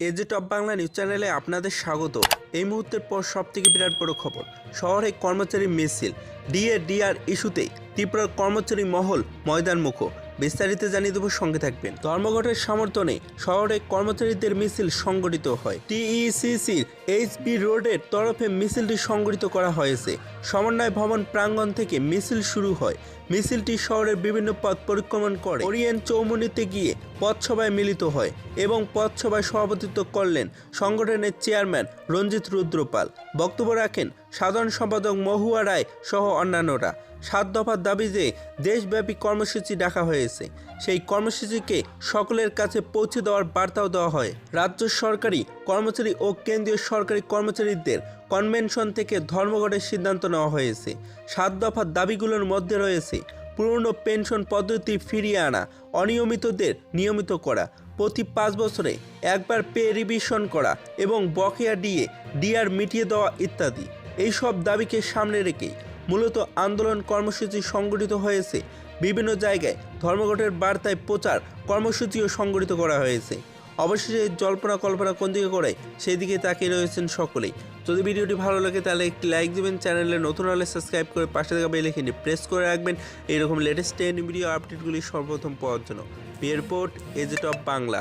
এজে top Bangla news চ্যানেলে আপনাদের স্বাগত। এই মুহূর্তের পর সব থেকে বিরাট বড় খবর, শহরে কর্মচারী মিছিল, ডিএ, ডিআর ইস্যুতে ত্রিপুরার কর্মচারী মহল ময়দান মুখ বিস্তারিত জানিয়ে দেবো সঙ্গে থাকবেন। ধর্মঘটের সমর্থনে শহরে কর্মচারীদের মিছিল সংগঠিত হয়। টিইসিসির এইচবি রোডের তরফে মিছিলটি সংগঠিত করা হয়েছে। সমন্বয় ভবন প্রাঙ্গণ থেকে মিছিল শুরু হয়। মিছিলটি শহরের বিভিন্ন পথ পরিক্রমণ করে। ওরিয়েন্ট চৌমুনিতে গিয়ে পথসভায় মিলিত হয় এবং পথসভায় সভাপতিত্ব করলেন সংগঠনের চেয়ারম্যান রঞ্জিত রুদ্রপাল। বক্তব্য রাখেন সাধারণ সম্পাদক মহুয়া রায় সহ অন্যান্যরা। সাত দফার দাবি যে দেশব্যাপী কর্মসূচি ডাকা হয়েছে, সেই কর্মসূচিকে সকলের কাছে পৌঁছে দেওয়ার বার্তাও দেওয়া হয়। রাজ্য সরকারি কর্মচারী ও কেন্দ্রীয় সরকারি কর্মচারীদের কনভেনশন থেকে ধর্মঘটের সিদ্ধান্ত নেওয়া হয়েছে। সাত দফার দাবিগুলোর মধ্যে রয়েছে পুরনো পেনশন পদ্ধতি ফিরিয়ে আনা, অনিয়মিতদের নিয়মিত করা, প্রতি পাঁচ বছরে একবার পে রিভিশন করা এবং বকেয়া ডিএ ডিআর মিটিয়ে দেওয়া ইত্যাদি। এইসব দাবিকে সামনে রেখে মূলত আন্দোলন কর্মসূচি সংগঠিত হয়েছে। বিভিন্ন জায়গায় ধর্মঘটের বার্তায় প্রচার কর্মসূচিও সংগঠিত করা হয়েছে। অবশেষে জল্পনা কল্পনা কোন দিকে করে সেই দিকে তাকিয়ে রয়েছেন সকলেই। যদি ভিডিওটি ভালো লাগে তাহলে একটি লাইক দেবেন, চ্যানেলে নতুন হলে সাবস্ক্রাইব করে পাশে থাকা বেল আইকনটি প্রেস করে রাখবেন। এইরকম লেটেস্ট টেন ভিডিও আপডেটগুলি সর্বপ্রথম পাওয়ার জন্য। Airport এজেট of Bangla